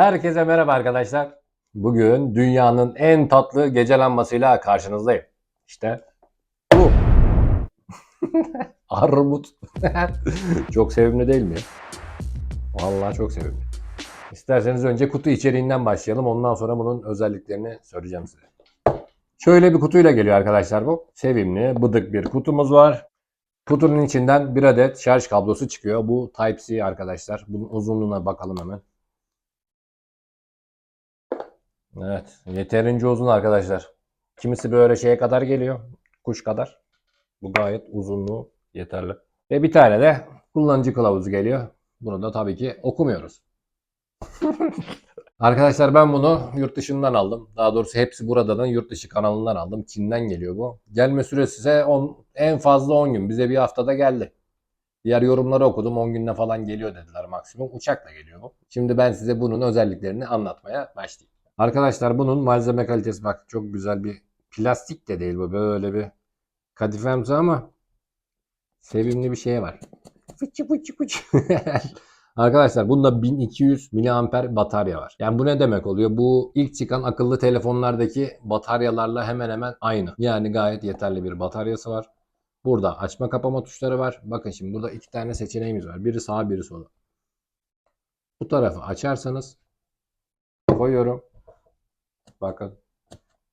Herkese merhaba arkadaşlar. Bugün dünyanın en tatlı gece lambasıyla karşınızdayım. İşte bu. Armut. çok sevimli değil mi? Vallahi çok sevimli. İsterseniz önce kutu içeriğinden başlayalım. Ondan sonra bunun özelliklerini söyleyeceğim size. Şöyle bir kutuyla geliyor arkadaşlar bu. Sevimli, bıdık bir kutumuz var. Kutunun içinden bir adet şarj kablosu çıkıyor. Bu Type-C arkadaşlar. Bunun uzunluğuna bakalım hemen. Evet. Yeterince uzun arkadaşlar. Kimisi böyle şeye kadar geliyor. Kuş kadar. Bu gayet uzunluğu yeterli. Ve bir tane de kullanıcı kılavuzu geliyor. Bunu da tabii ki okumuyoruz. Arkadaşlar ben bunu yurt dışından aldım. Daha doğrusu hepsi buradan yurt dışı kanalından aldım. Çin'den geliyor bu. Gelme süresi ise on, en fazla 10 gün. Bize bir haftada geldi. Diğer yorumları okudum. 10 günde falan geliyor dediler maksimum. Uçakla geliyor bu. Şimdi ben size bunun özelliklerini anlatmaya başlayayım. Arkadaşlar bunun malzeme kalitesi bak çok güzel bir plastik de değil bu. Böyle bir kadifemsi ama sevimli bir şey var. Fıçı fıçı fıçı. Arkadaşlar bunda 1200 mAh batarya var. Yani bu ne demek oluyor? Bu ilk çıkan akıllı telefonlardaki bataryalarla hemen hemen aynı. Yani gayet yeterli bir bataryası var. Burada açma kapama tuşları var. Bakın şimdi burada iki tane seçeneğimiz var. Biri sağa biri sola. Bu tarafı açarsanız koyuyorum. Bakın.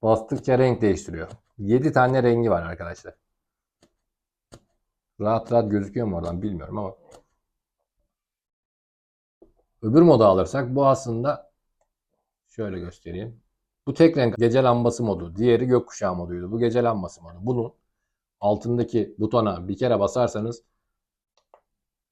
Bastıkça renk değiştiriyor. 7 tane rengi var arkadaşlar. Rahat rahat gözüküyor mu oradan bilmiyorum ama. Öbür moda alırsak bu aslında şöyle göstereyim. Bu tek renk gece lambası modu. Diğeri gökkuşağı moduydu. Bu gece lambası modu. Bunun altındaki butona bir kere basarsanız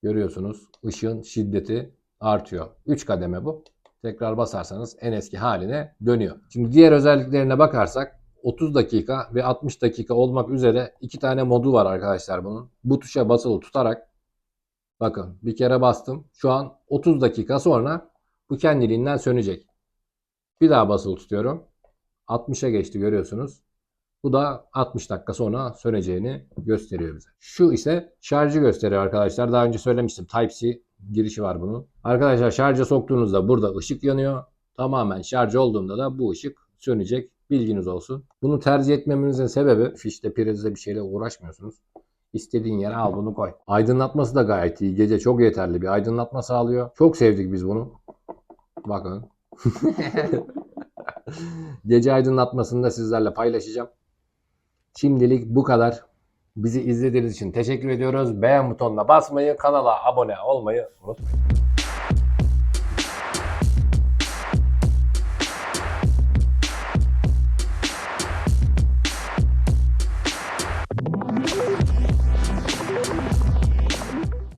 görüyorsunuz ışığın şiddeti artıyor. 3 kademe bu. Tekrar basarsanız en eski haline dönüyor. Şimdi diğer özelliklerine bakarsak 30 dakika ve 60 dakika olmak üzere iki tane modu var arkadaşlar bunun. Bu tuşa basılı tutarak bakın bir kere bastım. Şu an 30 dakika sonra bu kendiliğinden sönecek. Bir daha basılı tutuyorum. 60'a geçti görüyorsunuz. Bu da 60 dakika sonra söneceğini gösteriyor bize. Şu ise şarjı gösteriyor arkadaşlar. Daha önce söylemiştim. Type-C girişi var bunun. Arkadaşlar şarja soktuğunuzda burada ışık yanıyor. Tamamen şarj olduğunda da bu ışık sönecek. Bilginiz olsun. Bunu tercih etmemenizin sebebi fişte prizle bir şeyle uğraşmıyorsunuz. İstediğin yere al bunu koy. Aydınlatması da gayet iyi. Gece çok yeterli bir aydınlatma sağlıyor. Çok sevdik biz bunu. Bakın. Gece aydınlatmasını da sizlerle paylaşacağım. Şimdilik bu kadar. Bizi izlediğiniz için teşekkür ediyoruz. Beğen butonuna basmayı, kanala abone olmayı unutmayın.